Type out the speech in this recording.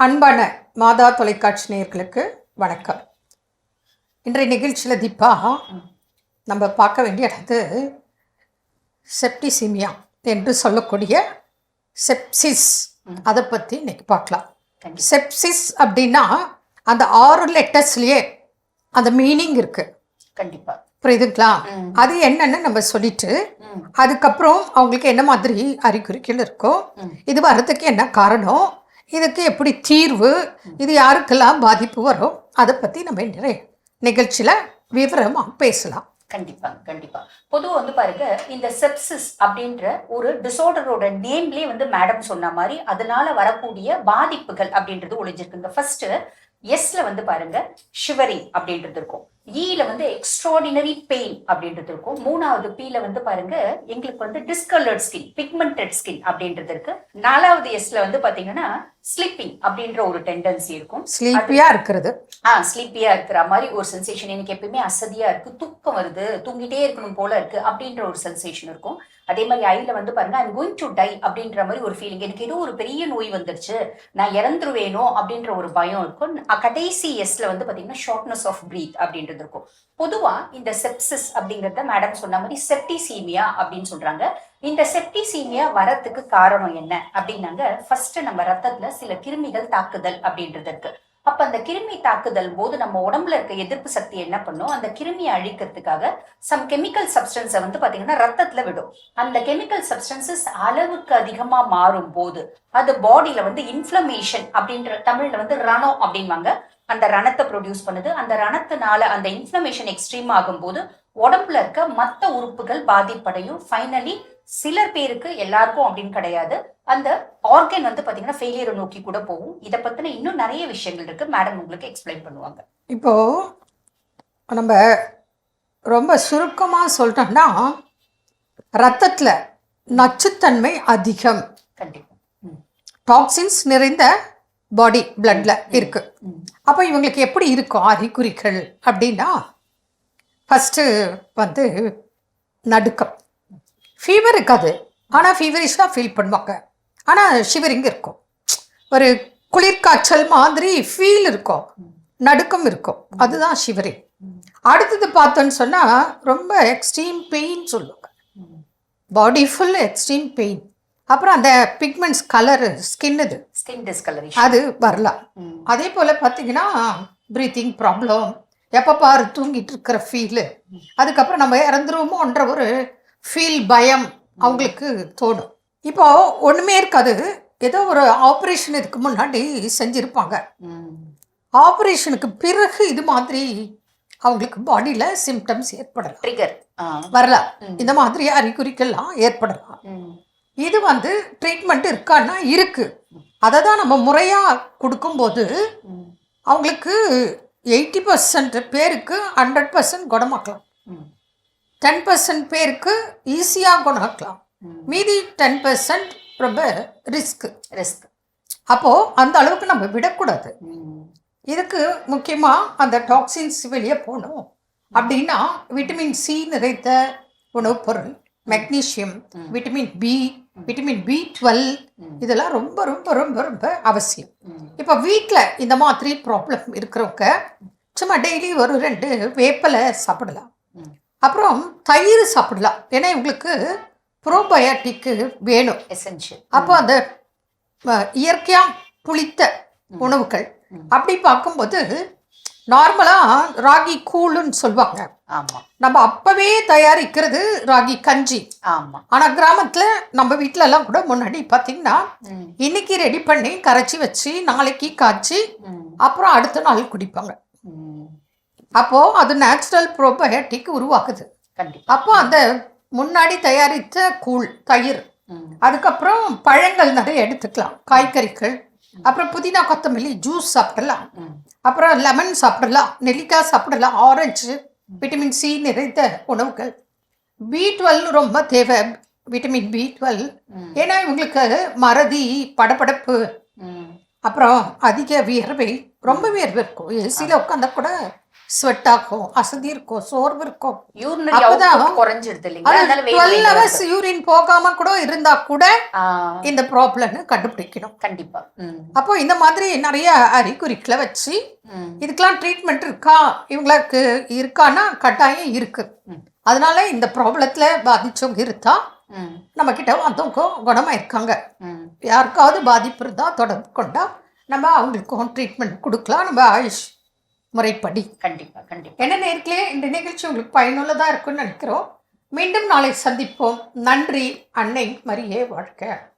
அன்பான மாதா தொலைக்காட்சி நேயர்களுக்கு வணக்கம் இன்றைய நிகழ்ச்சியில் தீபா நம்ம பார்க்க வேண்டியது செப்டிசிமியா என்று சொல்லக்கூடிய செப்சிஸ் அதை பற்றி இன்னைக்கு பார்க்கலாம். செப்சிஸ் அப்படின்னா அந்த ஆறு லெட்டர்ஸ்லேயே அந்த மீனிங் இருக்கு கண்டிப்பா புரியுதுங்களா. அது என்னன்னு நம்ம சொல்லிட்டு. அதுக்கப்புறம் அவங்களுக்கு என்ன மாதிரி அறிகுறிகள் இருக்கும் ம். இது வர்றதுக்கு என்ன காரணம் இதுக்கு எப்படி தீர்வு இது யாருக்கெல்லாம் பாதிப்பு வரும் அதை பற்றி நம்ம நிறைய நிகழ்ச்சியில் விவரமாக பேசலாம். கண்டிப்பாக கண்டிப்பா. பொதுவாக வந்து பாருங்க இந்த செப்சிஸ் அப்படின்ற ஒரு டிசார்டரோட நேம்லேயே வந்து மேடம் சொன்ன மாதிரி அதனால வரக்கூடிய பாதிப்புகள் அப்படின்றது ஒழிஞ்சிருக்குங்க. ஃபர்ஸ்ட் எஸ்ல வந்து பாருங்க ஷிவரிங் அப்படின்றது இருக்கும். ஈல வந்து எக்ஸ்ட்ராடினரி பெயின் அப்படின்றது இருக்கும். மூணாவது பீல வந்து பாருங்க எங்களுக்கு வந்து டிஸ்கலர்ட் ஸ்கின் பிக்மெண்டட் ஸ்கின் அப்படின்றது இருக்கு. நாலாவது எஸ்ல வந்து பாத்தீங்கன்னா ஸ்லிப்பிங் அப்படின்ற ஒரு டெண்டன்சி இருக்கும். ஸ்லீப்பியாக இருக்கிறது. ஆ ஸ்லீப்பியா இருக்கிற மாதிரி ஒரு சென்சேஷன் எனக்கு எப்பயுமே அசதியா இருக்கு தூக்கம் வருது தூங்கிட்டே இருக்கணும் போல இருக்கு அப்படின்ற ஒரு சென்சேஷன் இருக்கும். அதே மாதிரி ஐல வந்து பாருங்க ஐம் கோயிங் டு டை அப்படின்ற மாதிரி ஒரு ஃபீலிங் எனக்கு ஏதோ ஒரு பெரிய நோய் வந்துருச்சு. நான் இறந்துருவேனோ அப்படின்ற ஒரு பயம் இருக்கும். கடைசி எஸ்ல வந்து பாத்தீங்கன்னா ஷார்ட்னஸ் ஆஃப் பிரீத் அப்படின்றது இருக்கும். பொதுவா இந்த செப்சிஸ் அப்படிங்கறத மேடம் சொன்ன மாதிரி செப்டிசீமியா அப்படின்னு சொல்றாங்க. இந்த செப்டிசீமியா வரத்துக்கு காரணம் என்ன அப்படின்னாங்க ஃபர்ஸ்ட் நம்ம ரத்தத்துல சில கிருமிகள் தாக்குதல் அப்படின்றது இருக்கு. அப்ப அந்த கிருமி தாக்குதல் போது நம்ம உடம்புல இருக்க எதிர்ப்பு சக்தி என்ன பண்ணும்? அந்த கிருமியை அழிக்கிறதுக்காக சம் கெமிக்கல் சப்ஸ்டன்ஸை வந்து பாத்தீங்கன்னா ரத்தத்துல விடும். அந்த கெமிக்கல் சப்ஸ்டன்சஸ் அளவுக்கு அதிகமா மாறும் போது அது பாடியில வந்து இன்ஃப்ளமேஷன் அப்படின்ற தமிழ்ல வந்து ரணம் அப்படின்வாங்க. அந்த ரணத்தை ப்ரொடியூஸ் பண்ணுது. அந்த ரணத்தினால அந்த இன்ஃப்ளமேஷன் எக்ஸ்ட்ரீம் ஆகும்போது உடம்புல இருக்க மற்ற உறுப்புகள் பாதிப்படையும். ஃபைனலி சிலர் பேருக்கு எல்லாருக்கும் அப்படின்னு கிடையாது. அந்த ஆர்கன் வந்து பாத்தீங்கன்னா ஃபெயிலியரை நோக்கி கூட போகும். இதை பத்தின இன்னும் நிறைய விஷயங்கள் இருக்கு. மேடம் உங்களுக்கு எக்ஸ்பிளைன் பண்ணுவாங்க. இப்போது நம்ம ரொம்ப சுருக்கமாக சொல்லிட்டோம்னா ரத்தத்தில் நச்சுத்தன்மை அதிகம். கண்டிப்பா. ம், டாக்ஸின்ஸ் நிறைந்த பாடி பிளட்ல இருக்கு. அப்போ இவங்களுக்கு எப்படி இருக்கும் அறிகுறிகள் அப்படின்னா ஃபஸ்ட்டு வந்து நடுக்கம். ஃபீவர் இருக்காது. ஆனால் ஃபீவரிஷாக ஃபீல் பண்ணுவாங்க. ஆனால் ஷிவரிங் இருக்கும். ஒரு குளிர்காய்ச்சல் மாதிரி ஃபீல் இருக்கும். நடுக்கம் இருக்கும். அதுதான் ஷிவரிங் அடுத்தது பார்த்தோன்னு சொன்னால் ரொம்ப எக்ஸ்ட்ரீம் பெயின் சொல்லுவாங்க. பாடி ஃபுல் எக்ஸ்ட்ரீம் பெயின் அப்புறம் அந்த பிக்மெண்ட்ஸ் கலரு ஸ்கின் இது. ஸ்கின் டிஸ்கலரேஷன் அது வரலாம் அதே போல் பார்த்தீங்கன்னா ப்ரீத்திங் ப்ராப்ளம் எப்போ பாரு தூங்கிட்டு இருக்கிற ஃபீலு அதுக்கப்புறம் நம்ம இறந்துருவோமோன்ற ஒரு ஃபீல் பயம் அவங்களுக்கு தோணும். இப்போ ஒன்றுமே இருக்காது. ஏதோ ஒரு ஆப்ரேஷன் இதுக்கு முன்னாடி செஞ்சுருப்பாங்க. ஆப்ரேஷனுக்கு பிறகு இது மாதிரி அவங்களுக்கு பாடியில் சிம்டம்ஸ் ஏற்படலாம். ட்ரிகர் வரலாம் இந்த மாதிரி அறிகுறிகள்லாம் ஏற்படலாம். இது வந்து ட்ரீட்மெண்ட் இருக்கான்னா இருக்கு. அதை தான் நம்ம முறையாக கொடுக்கும்போது அவங்களுக்கு எயிட்டி பர்சன்ட் பேருக்கு ஹண்ட்ரட் பர்சன்ட் குணமாக்கலாம். டென் பர்சன்ட் பேருக்கு ஈஸியாக குணமாக்கலாம். மீதி டென் பர்சன்ட் ரொம்ப ரிஸ்க் ரிஸ்க் அப்போது அந்த அளவுக்கு நம்ம விடக்கூடாது. இதுக்கு முக்கியமாக அந்த டாக்ஸின்ஸ் வெளியே போகணும். அப்படின்னா விட்டமின் சி நிறைந்த உணவுப் பொருள் magnesium vitamin B vitamin B twelve இதெல்லாம் ரொம்ப ரொம்ப ரொம்ப ரொம்ப அவசியம். இப்போ வீட்டில் இந்த மாதிரி ப்ராப்ளம் இருக்கிறவங்க சும்மா டெய்லி ஒரு ரெண்டு வேப்பலை சாப்பிடலாம். அப்புறம் தயிர் சாப்பிடலாம். ஏன்னா இவங்களுக்கு ப்ரோபயோட்டிக்கு வேணும். எசென்ஷியல் அப்போ அந்த இயற்கையாக புளித்த உணவுகள் அப்படி பார்க்கும்போது நார்மலாக ராகி கூழுன்னு சொல்லுவாங்க ஆமா. நம்ம அப்பவே தயாரிக்கிறது ராகி கஞ்சி. ஆமா. ஆனால் கிராமத்தில் நம்ம வீட்ல எல்லாம் கூட முன்னாடி பார்த்தீங்கன்னா இன்னைக்கு ரெடி பண்ணி கரைச்சி வச்சு நாளைக்கு காய்ச்சி அப்புறம் அடுத்த நாள் குடிப்பாங்க. அப்போது அது நேச்சுரல் ப்ரோபயோட்டிக் உருவாக்குது அப்போ அந்த முன்னாடி தயாரித்த கூழ் தயிர். அதுக்கப்புறம் பழங்கள் நிறைய எடுத்துக்கலாம். காய்கறிகள். அப்புறம் புதினா கொத்தமல்லி ஜூஸ் சாப்பிடலாம். அப்புறம் லெமன் சாப்பிடலாம். நெல்லிக்காய் சாப்பிடலாம். ஆரஞ்சு விட்டமின் சி நிறைந்த உணவுகள். பி டுவெல் ரொம்ப தேவை. விட்டமின் பி டுவெல் ஏன்னா இவங்களுக்கு மறதி படபடப்பு. ம். அப்புறம் அதிக வியர்வை. ரொம்ப வியர்வை இருக்கும். ஏசியில் உட்காந்தா கூட ஸ்வெட் ஆகும் அசதி இருக்கும் சோர்வு இருக்கும். குறைஞ்சிருது டுவெல் ஹவர்ஸ். யூரின் போகாம கூட இருந்தா கூட இந்த ப்ராப்ளம்னு கண்டுபிடிக்கணும். கண்டிப்பா. அப்போ இந்த மாதிரி நிறைய அறிகுறிகளை வச்சு இதுக்கெல்லாம் ட்ரீட்மெண்ட் இருக்கா? இவங்களுக்கு இருக்கான்னா கட்டாயம் இருக்கு. அதனால இந்த ப்ராப்ளத்துல பாதிச்சவங்க இருந்தா நம்ம கிட்ட வந்தவங்க குணமா இருக்காங்க ம். யாருக்காவது பாதிப்பு இருந்தால் தொடர்பு கொண்டா நம்ம அவங்களுக்கும் ட்ரீட்மெண்ட் கொடுக்கலாம். நம்ம ஆயுஷ் முறைப்படி. கண்டிப்பாக கண்டிப்பாக என்ன நேர்களே இந்த நிகழ்ச்சி உங்களுக்கு பயனுள்ளதாக இருக்கும்னு நினைக்கிறோம். மீண்டும் நாளை சந்திப்போம். நன்றி அன்னை மரியே வாழ்க.